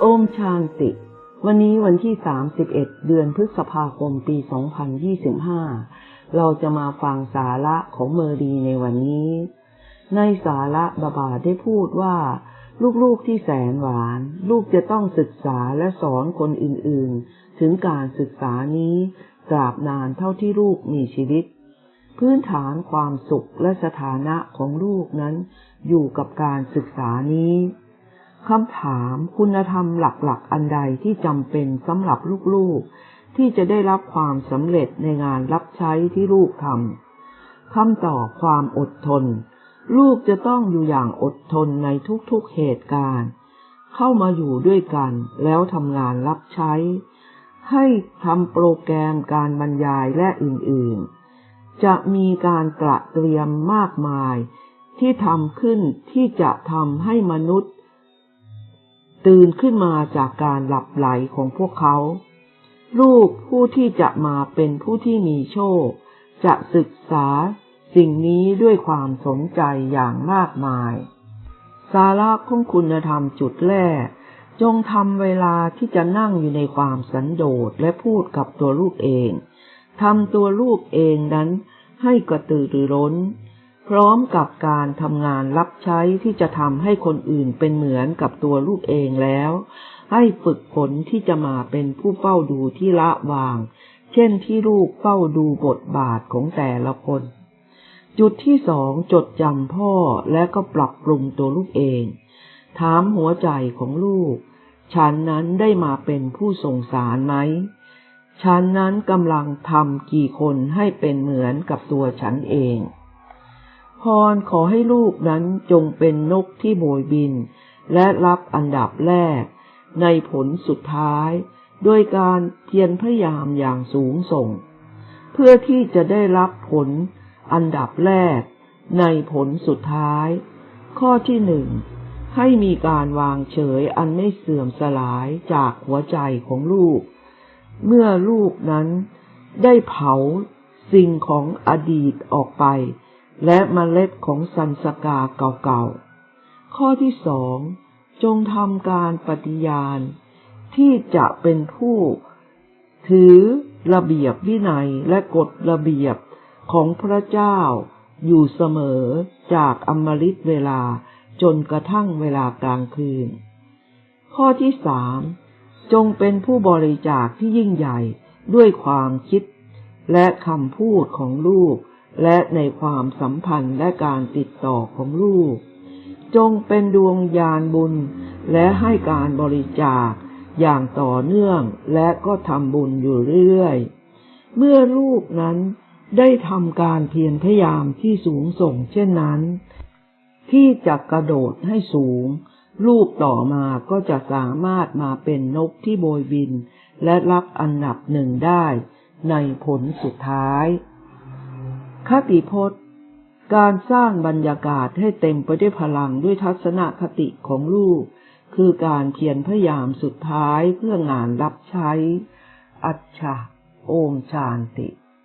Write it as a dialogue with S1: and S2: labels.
S1: โอชานติ วันนี้วันที่ 31 เดือนพฤษภาคมปี 2025 เราจะมาฟังสาระของเมอรีในวันนี้ ในสาระบาบาได้พูดว่า ลูกๆที่แสนหวาน ลูกจะต้องศึกษาและสอนคนอื่นๆ ถึงการศึกษานี้ตราบนานเท่าที่ลูกมีชีวิต พื้นฐานความสุขและสถานะของลูกนั้นอยู่กับการศึกษานี้ คำถามคุณธรรมหลักๆ อันใดที่จำเป็นสำหรับลูกๆ ที่จะได้รับความสำเร็จในงานรับใช้ที่ลูกทำคำตอบความอดทน ลูกจะต้องอยู่อย่างอดทนในทุกๆเหตุการณ์ เข้ามาอยู่ด้วยกันแล้วทำงานรับใช้ ให้ทำโปรแกรมการบรรยายและอื่นๆ จะมีการกระเตรียมมากมายที่ทำขึ้นที่จะทำให้มนุษย์ ตื่นขึ้นมาจากการหลับไหลของพวกเขา ลูกผู้ที่จะมาเป็นผู้ที่มีโชค จะศึกษาสิ่งนี้ด้วยความสนใจอย่างมากมาย สาระของคุณธรรมจุดแรก จงทำเวลาที่จะนั่งอยู่ในความสันโดษและพูดกับตัวลูกเองทำตัวลูกเองนั้นให้กระตือรือร้น พร้อมกับการทำงานรับใช้ที่จะทำให้คนอื่นเป็นเหมือนกับตัวลูกเองแล้ว ให้ฝึกฝนที่จะมาเป็นผู้เฝ้าดูที่ละวาง เช่นที่ลูกเฝ้าดูบทบาทของแต่ละคน จุดที่สองจดจำพ่อและก็ปรับปรุงตัวลูกเอง ถามหัวใจของลูก ฉันนั้นได้มาเป็นผู้ส่งสารไหม ฉันนั้นกำลังทำกี่คนให้เป็นเหมือนกับตัวฉันเอง พรขอให้ลูกนั้นจงเป็นนกที่โบยบิน และรับอันดับแรก ในผลสุดท้าย ด้วยการเพียรพยายามอย่างสูงส่ง เพื่อที่จะได้รับผลอันดับแรก ในผลสุดท้าย ข้อที่หนึ่งให้มีการวางเฉยอันไม่เสื่อมสลายจากหัวใจของลูก เมื่อลูกนั้นได้เผาสิ่งของอดีตออกไป และมเมล็ดของสันสกาเก่าๆ ข้อที่สองจงทำการปฏิญาณ ที่จะเป็นผู้ ถือระเบียบวินัยและกฎระเบียบของพระเจ้า อยู่เสมอจากอมฤตเวลาจนกระทั่งเวลากลางคืน ข้อที่สามจงเป็นผู้บริจาคที่ยิ่งใหญ่ด้วยความคิด และคำพูดของลูก และในความสัมพันธ์และการติดต่อของลูก จงเป็นดวงยานบุญ และให้การบริจาคอย่างต่อเนื่องและก็ทำบุญอยู่เรื่อยๆ เมื่อลูกนั้นได้ทำการเพียรพยายามที่สูงส่งเช่นนั้น ที่จะกระโดดให้สูง ลูกต่อมาก็จะสามารถมาเป็นนกที่โบยบิน และรับอันดับหนึ่งได้ในผลสุดท้าย คติพจน์ การสร้างบรรยากาศให้เต็มไปด้วยพลังด้วยทัศนคติของลูก คือการเพียรพยายามสุดท้ายเพื่องานรับใช้ อัจฉะโอมชานติ